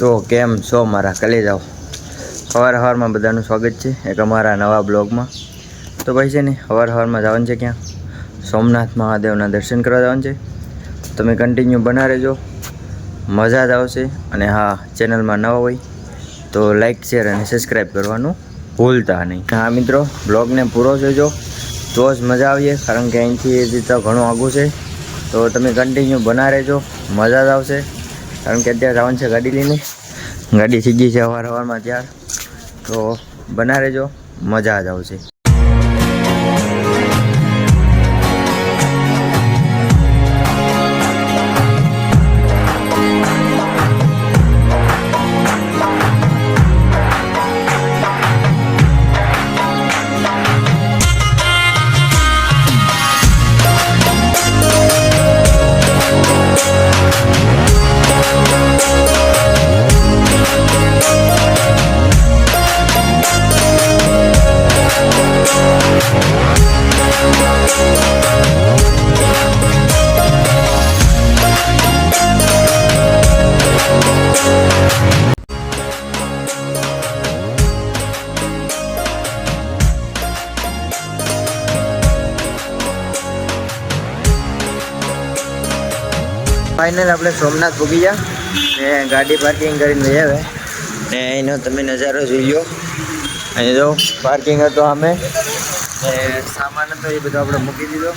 તો કેમ છો મારા કલે જાઓ સવાર સવારમાં બધાનું સ્વાગત છે એક અમારા નવા બ્લોગમાં. તો ભાઈ છે ને સવાર સવારમાં જવાનું છે ક્યાં? સોમનાથ મહાદેવના દર્શન કરવા જવાનું છે. તમે કન્ટિન્યુ બના રહેજો. મજા જ આવશે અને હા, ચેનલમાં નવા હોય તો લાઈક શેર અને સબસ્ક્રાઈબ કરવાનું ભૂલતા નહીં. હા મિત્રો, બ્લોગને પૂરો જોજો. તો જ મજા આવીએ, કારણ કે અહીંથી એ તો ઘણું આઘું છે. તો તમે કન્ટિન્યુ બના રહેજો. મજા જ આવશે. કારણ કે અત્યારે જવાનું છે ગાડી લઈને. ગાડી થઈ છે સવાર સવારમાં ત્યાર તો બના રહેજો મજા જ આવશે. ફાઇનલ આપણે સોમનાથ પૂગી ગયા. ને ગાડી પાર્કિંગ કરીને લઈ આવે ને એનો તમે નજારો જોઈ લો અહીં જો પાર્કિંગ હતો અમે. ને સામાન હતો એ બધો આપણે મૂકી દીધો.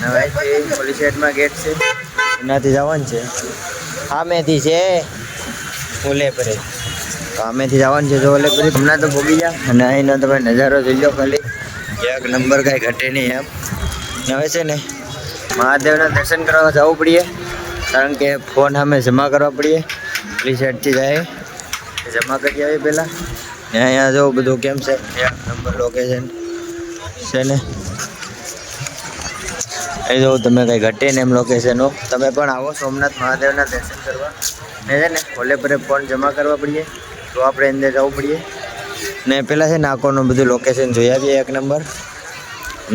ને ભાઈ પોલીસ સાઈડમાં ગેટ છે. એનાથી જવાનું છે. આમેથી છે, ઓલેપરે. તો આમેથી જવાનું છે જો ઓલેપરે. હમણાં તો ભોગી ગયા. અને અહીંનો તમે નજારો જોઈ લો ખાલી. એક નંબર કાંઈ ઘટે નહીં એમ. હવે છે ને મહાદેવના દર્શન કરવા જવું પડીએ. કારણ કે ફોન અમે જમા કરવા પડીએ. પેલી સાઈડથી જાય. જમા કરી આવીએ પહેલાં. ને અહીંયા જો બધું કેમ છે? નંબર લોકેશન છે ને. એ જો તમે કંઈ ઘટે ને એમ લોકેશનો તમે પણ આવો, સોમનાથ મહાદેવના દર્શન કરવા. ને છે ને, ભોલે પરે ફોન જમા કરવા પડીએ, તો આપણે અંદર જવું પડીએ. ને પહેલાં છે ને આખોનું બધું લોકેશન જોઈ આવીએ, એક નંબર.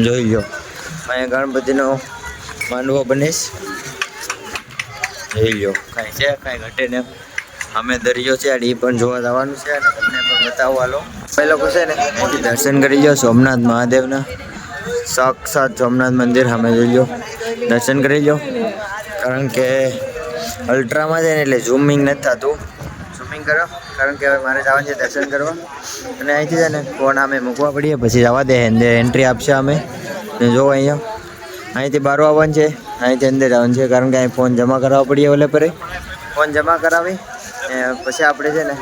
જોઈ લો અહીંયા ગણપતિનો માંડવો બનીશ. જોઈ લો. કાંઈ છે કાંઈ ઘટે ને. અમે દરિયો છે એ પણ જોવા જવાનું છે અને તમને પણ બતાવો લો એ લોકો છે ને દર્શન કરી લો સોમનાથ મહાદેવના. સાક્ષાત સોમનાથ મંદિર અમે જોઈ લો દર્શન કરી લો કારણ કે અલ્ટ્રામાં છે ને એટલે ઝૂમિંગ નથી થતું. ઝૂમિંગ કરો. કારણ કે હવે મારે જવાનું છે દર્શન કરવા. અને અહીંથી છે ને ફોન અમે મૂકવા પડીએ પછી જવા દે. એન્ટ્રી આપશે અમે. ને જો અહીંયા. અહીંથી બહાર આવવાનું છે. અહીંથી અંદર જવાનું છે, કારણ કે અહીં ફોન જમા કરાવવા પડીએ ઓલે પર. ફોન જમા કરાવી પછી આપણે છે ને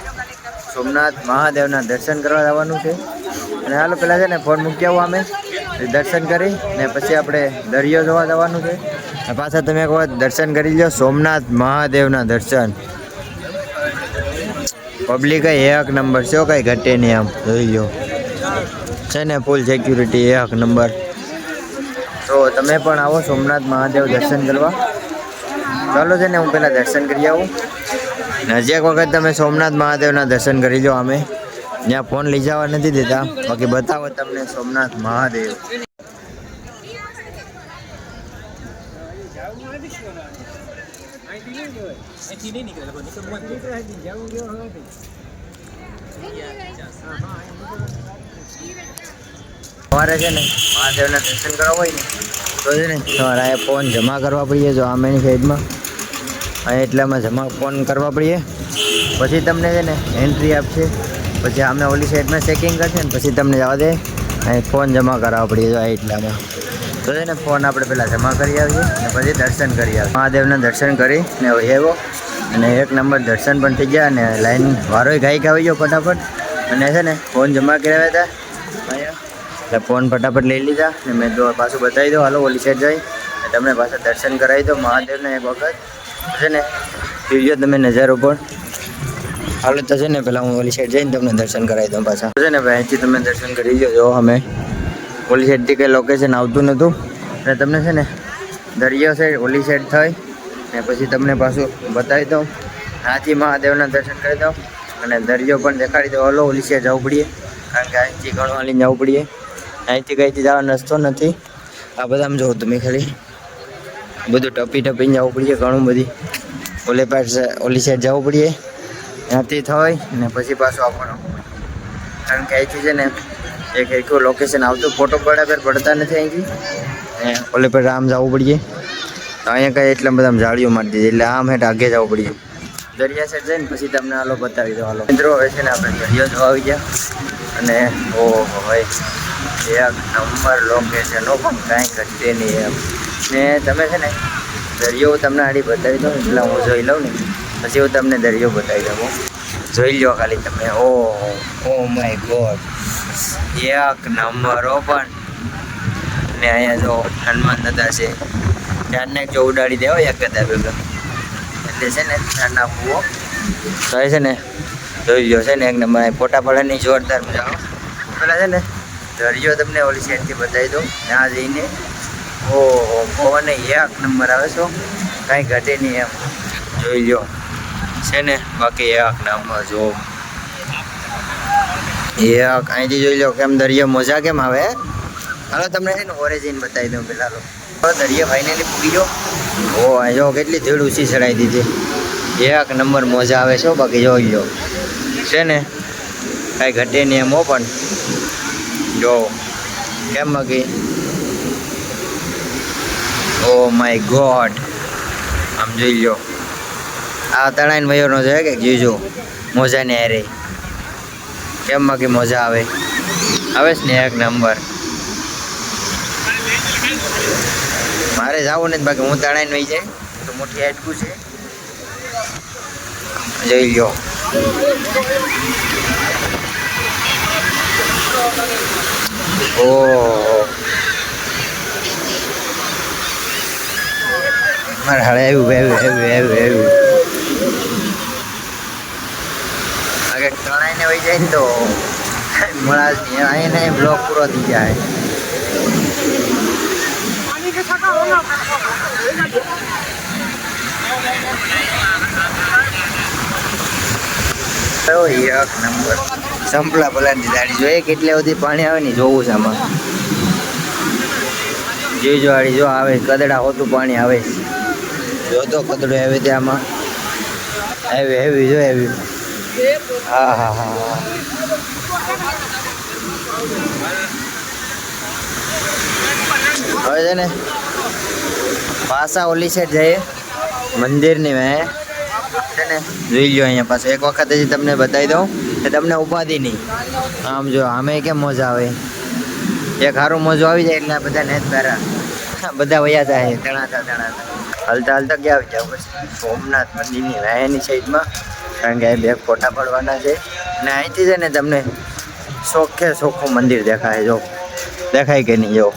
સોમનાથ મહાદેવના દર્શન કરવા જવાનું છે. અને હાલો પહેલાં છે ને ફોન મૂકી આવું અમે. દર્શન કરી ને પછી આપણે દરિયો જોવા જવાનું છે. પાછા તમે એક વખત દર્શન કરી લો સોમનાથ મહાદેવના દર્શન. પબ્લિક એક નંબર છે કઈ ઘટે નહીં આમ. જોઈ લો છે ને ફૂલ સિક્યુરિટી એક નંબર. તો તમે પણ આવો સોમનાથ મહાદેવ દર્શન કરવા. ચાલો છે ને, હું પહેલાં દર્શન કરી આવું. નજીક વખત તમે સોમનાથ મહાદેવના દર્શન કરી લો અમે ત્યાં ફોન લઈ જવા નથી દેતા. બાકી બતાવો તમને સોમનાથ મહાદેવ. તમારે છે ને મહાદેવના દર્શન કરવા હોય ને, તો છે ને તમારે આ ફોન જમા કરવા પડીએ જો આમેની સાઈડમાં અહીં એટલામાં જમા ફોન કરવા પડીએ. પછી તમને છે ને એન્ટ્રી આપશે. પછી અમે ઓલી સાઈડમાં ચેકિંગ કરશે ને, પછી તમને જવા દે. અહીં ફોન જમા કરાવવા પડીએ જો આ એટલામાં. તો છે ને ફોન આપણે પહેલાં જમા કરી આવીએ અને પછી દર્શન કરી આવીએ. મહાદેવના દર્શન કરી ને એવો અને એક નંબર દર્શન પણ થઈ ગયા અને લાઈન વારોય ગાયક આવી ગયો ફટાફટ. અને છે ને ફોન જમા કરાવ્યા હતા. અહીંયા એટલે ફોન ફટાફટ લઈ લીધા ને મેં તો પાછું બતાવી દો હાલો, ઓલી સાઈડ જઈ અને તમને પાછા દર્શન કરાવી દો મહાદેવને એક વખત. છે ને, જોઈ તમે નજારો પણ. હાલો, તો ને પહેલાં હું ઓલી સાઈડ જઈને તમને દર્શન કરાવી દઉં પાછા. છે ને, ભાઈ, અહીંથી તમે દર્શન કરી જો, અમે ઓલી સાઈડથી કંઈ લોકેશન આવતું નહોતું અને તમને છે ને, દરિયો સાઈડ ઓલી સાઈડ થઈ ને પછી તમને પાછું બતાવી દઉં. હાથી મહાદેવના દર્શન કરી દઉં. અને દરિયો પણ દેખાડી દો હલો, ઓલી સાઈડ જવું પડીએ. કારણ કે અહીંથી ઘણું હાલીને જવું પડીએ. અહીંથી કંઈથી જવાનો રસ્તો નથી. આ બધામાં જોઉં તમે ખાલી. બધું ટપી ટપીને જવું પડીએ ઘણું બધી. ઓલે પાસે, ઓલી સાઈડ જવું પડીએ. ત્યાંથી થાય ને પછી પાછું આવવાનું. કારણ કે અહીંથી છે ને એક એકું લોકેશન આવતું ફોટો બરાબર પડતા નથી અહીંથી. ને ઓલે પર આમ જવું પડીએ. અહીંયા કાંઈ એટલા બધા ઝાડીઓ મારી દીધી. એટલે આમ હેઠ આગે જવું પડીએ. દરિયા સાઈડ જઈને પછી તમને હાલો બતાવી દો હાલો. મિત્રો, હવે છે ને આપણે દરિયો જોવા આવી ગયા. અને ઓહો, ભાઈ. એક નંબર લોકેશનો પણ કાંઈ ઘટે નહીં એમ. ને તમે છે ને, દરિયો તમને આડી બતાવી દઉં, એટલે હું જોઈ લઉં ને. પછી હું તમને દરિયો બતાવી દઉં જોઈ લો ખાલી તમે. Oh oh my god. એક નંબર પણ. ને અહીંયા જો હનુમાન દાદા છે. ત્યારને જો ઉડાડી દેવો એક ગદા ભેગા એટલે છે ને નાના ફૂવો તો છે ને, જોઈ લો છે ને, એક નંબર. ફોટા પડે નહીં જોરદાર મજા પેલા છે ને દરિયો તમને ઓલી સાઈડથી બતાવી દઉં. ત્યાં જઈને ઓહો, પવન એક નંબર આવે છો કાંઈ ઘટે નહીં એમ. જોઈ લો છે ને, બાકી એક નંબર, જો. એક, અહીંથી જોઈ લો કેમ દરિયો મજા કેમ આવે? હાલો, તમને છે ને ઓરેજિન બતાવી દઉં પેલા લો દરિયો ફાઇનલી પૂગી ગયો. ઓ જો કેટલી ધૂળ ઊંચી ચડાવી દીધી. એક નંબર મોજા આવે છે બાકી જોઈ લો છે ને, કાંઈ ઘટે નહીં એમ હો, પણ જો, કેમ બાકી? ઓ માય ગોડ આમ જોઈ લો આ તણાઈને મયુરનો છે કે જીજો? મોજાને હારે. કેમ બાકી મજા આવે? આવે છે ને એક નંબર. મારે જવું નથી, બાકી હું તણાઈને વહી જાય. તો મોટી હાટકું છે. જોઈ લો ઓહો મારે હાડે આવ્યું આગળ તણાઈને વહી જાય ને તો મળા નહીં અહીંયા બ્લોક પૂરો થઈ જાય. એક નંબર. સંપલા પલાની દાડી જોઈએ કેટલે સુધી પાણી આવે ને જોવું છે આમાં. જોઈ જો જો આવે, કદડા હોતું પાણી આવે. જો તો કદડો આવે તે આમાં. આવી આવી જો આવી હા હા હા હા. હવે છે ને, પાસા ઓલી સાઈડ જઈએ. મંદિરની મેં. છે ને, જોઈ લો અહીંયા પાછું. એક વખત હજી તમને બતાવી દઉં. કે તમને ઉપાધિ નહીં. આમ જો અમે કેમ મોજા આવે? એક સારું મોજો આવી જાય એટલે આ બધા નેત પહેરા બધા વયા જાય, તણાતા તણાતા. હલતા હલતા ક્યાં આવી જાવ બસ? સોમનાથ મંદિરની રાયાની સાઈડમાં, કારણ કે અહીં બે ફોટા પડવાના છે. ને અહીંથી છે ને તમને સોખે સોખું મંદિર દેખાય, જો. દેખાય કે નહીં, જો.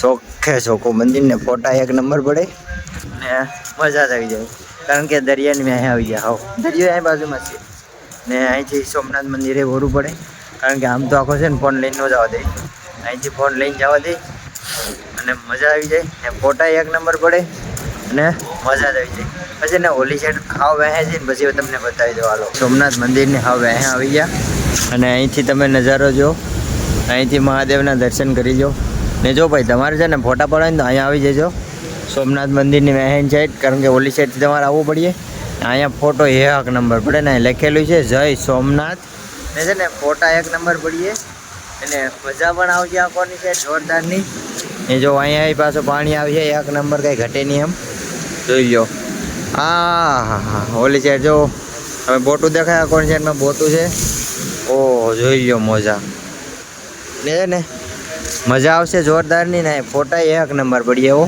સોખે સોખું મંદિરને ફોટા એક નંબર પડે. ને મજા જ આવી જાય. કારણ કે દરિયાની મેં આવી ગયા હોવ દરિયો અહીં બાજુમાં છે. ને અહીંથી સોમનાથ મંદિરે ભરવું પડે. કારણ કે આમ તો આખો છે ને ફોન લઈને ન જવા દે. અહીંથી ફોન લઈને જવા દે અને મજા આવી જાય. ને ફોટા એક નંબર પડે અને મજા જ આવી જાય. પછી ને હોલી સાઈડ હાવ વહે છે ને પછી તમને બતાવી દો હાલો. સોમનાથ મંદિરની હાવ વહે આવી ગયા. અને અહીંથી તમે નજારો જો અહીંથી મહાદેવના દર્શન કરી લો. ને જો ભાઈ, તમારે છે ને ફોટા પડે ને તો અહીંયા આવી જજો. સોમનાથ મંદિરની વહેન સાઈડ કારણ કે હોલી સાઈડથી તમારે આવવું પડીએ. અહીંયા ફોટો એક નંબર પડે ને લખેલું છે, જય સોમનાથ. ને છે ને ફોટા એક નંબર પડીએ. અને મજા પણ આવશે આંખોની છે, જોરદારની. એ જો અહીંયા પાછું પાણી આવી જાય, એક નંબર કંઈ ઘટે નહીં એમ. જોઈ લો હા હા હા ઓલી સાઈડ જો, હવે બોટું દેખાય કોણ સાઈડમાં બોટું છે. ઓ, જોઈ લો મોજા. ને ને, મજા આવશે જોરદારની ને ફોટા એક નંબર પડીએ એવો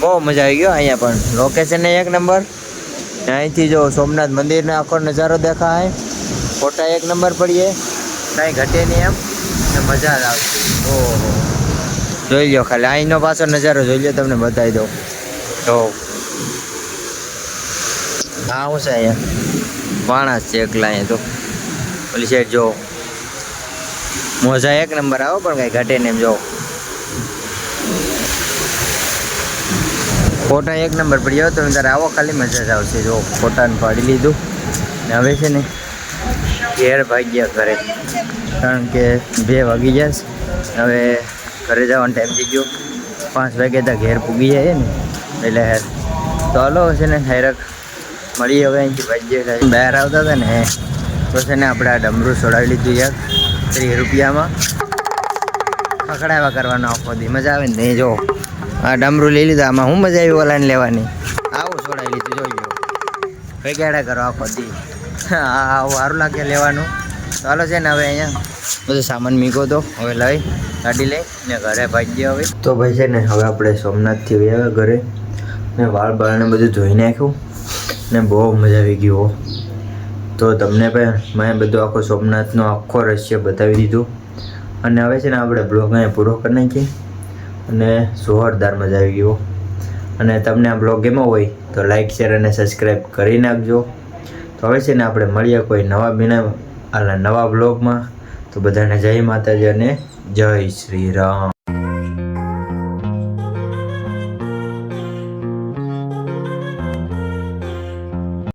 બહુ મજા આવી ગયો અહીંયા પણ. લોકેશન એક નંબર. અહીંથી જો સોમનાથ મંદિરનો આખો નજારો દેખાય. ફોટા એક નંબર પડીએ. કાંઈ ઘટે નહીં એમ. મજા જ આવશે ઓહો. જોઈ લો ખાલી, અહીંનો પાછો નજારો જોઈ લો તમને બતાવી દઉં. તો હા હું છે અહીંયા? માણસ છે એકલા અહીંયા તો. ઓલી સાઈડ જો. મોજા એક નંબર આવો પણ કાંઈ ઘટે નહીં એમ જો. ફોટા એક નંબર પડ્યો તમે તારે આવો ખાલી મજા જ આવશે. જો, ફોટાને પાડી લીધું. ને હવે છે ને ઘેર ભાગ્યા ઘરે. કારણ કે બે વાગી જશે હવે ઘરે જવાનો ટાઈમ થઈ ગયો. પાંચ વાગે તો ઘેર પૂગી જાય ને. એટલે તો હલો છે ને હેરક મળીએ હવે અહીંથી ભાઈ બહાર આવતા હતા ને, તો છે ને આપણે આ ડમરું છોડાવી લીધું યાર. ત્રીસ રૂપિયામાં. પકડાવા કરવાનો આખો દી. મજા આવે ને? જો. આ ડામરું લઈ લીધું. આમાં હું મજા આવી ઓલાને લેવાની? આવું છોડાવી લીધું, જોઈ ભેગાડા કરો આખો દી. હા, આવું, સારું લાગે લેવાનું. ચાલો છે ને હવે અહીંયા. બધો સામાન મીકો તો, હવે લઈ, ગાડી લઈ, ને ઘરે ભાગીએ હવે. તો ભાઈ છે ને, હવે આપણે સોમનાથથી આવ્યા ઘરે. ને વાળ બાળને બધું ધોઈ નાખ્યું. ને બહુ મજા આવી ગઈ, હો. તો તમને પણ મેં બધું આખો સોમનાથનો આખો રહસ્ય બતાવી દીધું. અને હવે છે ને આપણે બ્લોગ અહીંયા પૂરો કરી નાખીએ. અને જોરદાર મજા આવી ગયો. અને તમને આ બ્લોગ ગમ્યો હોય તો લાઈક શેર અને સબસ્ક્રાઈબ કરી નાખજો. તો હવે છે ને આપણે મળીએ કોઈ નવા બિના, આલા નવા બ્લોગમાં. તો બધાને જય માતાજી અને જય શ્રી રામ.